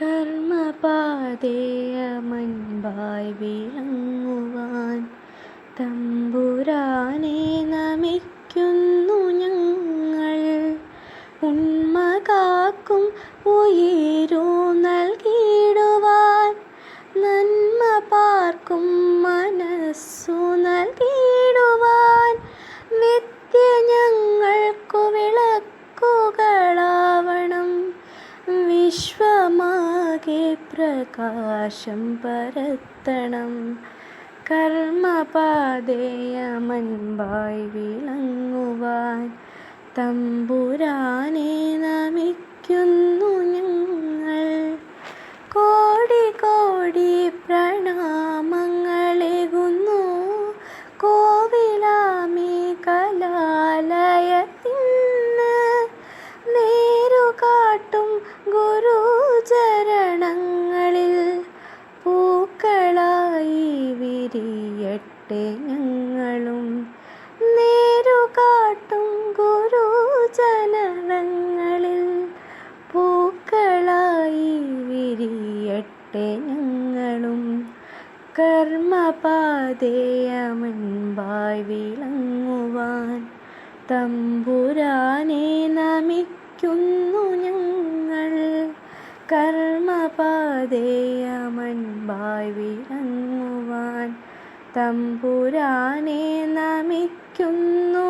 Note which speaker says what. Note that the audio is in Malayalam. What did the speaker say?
Speaker 1: കർമ്മപാതേയമൻപായി വിളങ്ങുവാൻ തമ്പുരാനെ നമിക്കുന്നു ഞങ്ങൾ. ഉണ്മ കാക്കും ഉയരൂ നൽകിയിടുവാൻ നന്മ പാർക്കും മനസ്സു വിശ്വമാകെ പ്രകാശം പരത്തണം. കർമ്മപാതേയമൻപായി വിളങ്ങുവാൻ തമ്പുരാനെ നമിക്കുന്നു ഞങ്ങൾ. വിരിയട്ടെ ഞങ്ങളും. നേരുകാട്ടും ഗുരുചരണങ്ങളിൽ പൂക്കളായി വിരിയട്ടെ ഞങ്ങളും. കർമ്മപാതേയമൻപായി വിളങ്ങുവാൻ തമ്പുരാനെ നമിക്കുന്നു ഞങ്ങൾ. കർമ്മപാതേയമൻപായി വിളങ്ങുവാൻ തമ്പുരാനെ നമിക്കുന്നു